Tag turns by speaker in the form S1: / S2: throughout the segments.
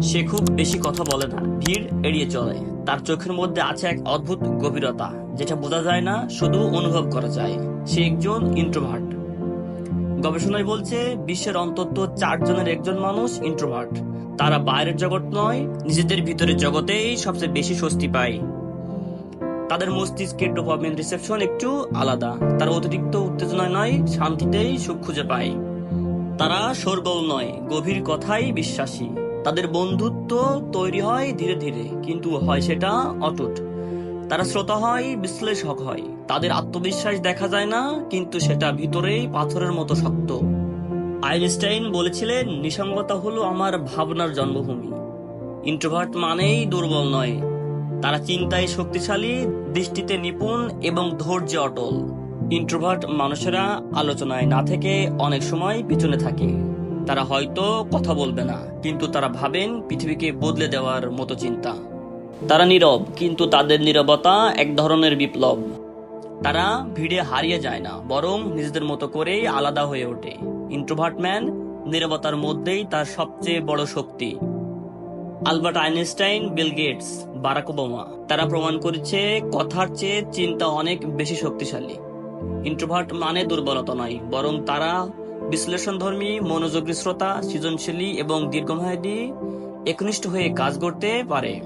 S1: সে খুব বেশি কথা বলে না। ভিড় এড়িয়ে চলে। তার চোখের মধ্যে আছে এক অদ্ভুত গভীরতা, যেটা বোঝা যায় না শুধু অনুভব করা যায়। সে একজন ইন্ট্রোভার্ট গবেষণায় বলছে, বিশ্বের অন্তত চারজনের একজন মানুষ ইন্ট্রোভার্ট তারা বাইরের জগৎ নয়, নিজেদের ভিতরের জগতেই সবচেয়ে বেশি স্বস্তি পায়। তাদের মস্তিষ্কের ডোপামিন রিসেপশন একটু আলাদা। তারা অতিরিক্ত উত্তেজনায় নয়, শান্তিতেই সুখ খুঁজে পায়। তারা সরগোল নয়, গভীর কথাই বিশ্বাসী। তাদের বন্ধুত্ব তৈরি হয় ধীরে ধীরে, কিন্তু হয় সেটা অটুট। তারা শ্রোতা হয়, বিশ্লেষক হয়। তাদের আত্মবিশ্বাস দেখা যায় না, কিন্তু সেটা ভিতরেই পাথরের মতো শক্ত। আইনস্টাইন বলেছিলেন, নিসঙ্গতা হলো আমার ভাবনার জন্মভূমি। ইন্ট্রোভার্ট মানেই দুর্বল নয়। তারা চিন্তায় শক্তিশালী, দৃষ্টিতে নিপুণ এবং ধৈর্যে অটল। ইন্ট্রোভার্ট মানুষেরা আলোচনায় না থেকে অনেক সময় পিছনে থাকে। তারা হয়তো কথা বলবে না, কিন্তু তারা ভাবেন পৃথিবীকে বদলে দেওয়ার মতো চিন্তা। তারা নীরব, কিন্তু তাদের নীরবতা এক ধরনের বিপ্লব। তারা ভিড়ে হারিয়ে যায় না, বরং নিজেদের মতো করেই আলাদা হয়ে ওঠে। ইন্ট্রোভার্ট ম্যান নীরবতার মধ্যেই তার সবচেয়ে বড় শক্তি। Albert Einstein, Bill Gates, Barack Obama, তারা প্রমাণ করেছে কথার চেয়ে চিন্তা অনেক বেশি শক্তিশালী। ইন্ট্রোভার্ট মানে দুর্বলতা নয়, বরং তারা বিশ্লেষণধর্মী, মনোযোগী শ্রোতা, সৃজনশীলী এবং দীর্ঘমেয়াদী একনিষ্ঠ হয়ে কাজ করতে পারে।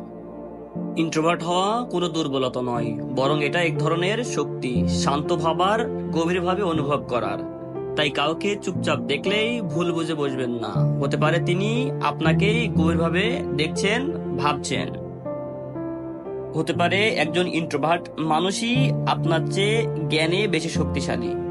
S1: ইন্ট্রোভার্ট হওয়া কোনো দুর্বলতা নয়, বরং এটা এক ধরনের শক্তি, শান্ত ভাবার, গভীরভাবে অনুভব করার। তাই কাউকে চুপচাপ দেখলেই ভুল বুঝে বসবেন না। হতে পারে তিনি আপনাকেই গভীরভাবে দেখছেন, ভাবছেন। হতে পারে একজন ইন্ট্রোভার্ট মানুষই আপনার চেয়ে জ্ঞানে বেশি শক্তিশালী।